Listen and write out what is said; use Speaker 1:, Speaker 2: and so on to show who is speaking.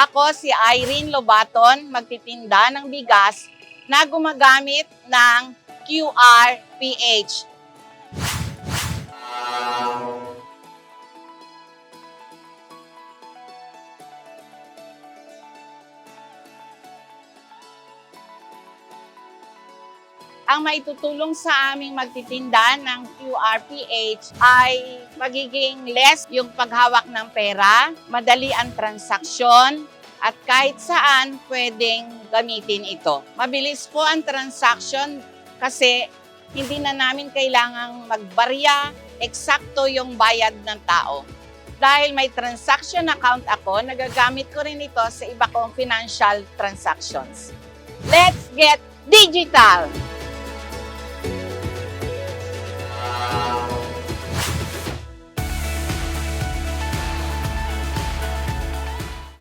Speaker 1: Ako si Irene Lobaton, magtitinda ng bigas na gumagamit ng QRPH. Ang maitutulong sa aming magtitinda ng QRPH ay magiging less yung paghawak ng pera, madali ang transaksyon, at kahit saan pwedeng gamitin ito. Mabilis po ang transaction kasi hindi na namin kailangang magbarya, eksakto yung bayad ng tao. Dahil may transaction account ako, nagagamit ko rin ito sa iba kong financial transactions. Let's get digital!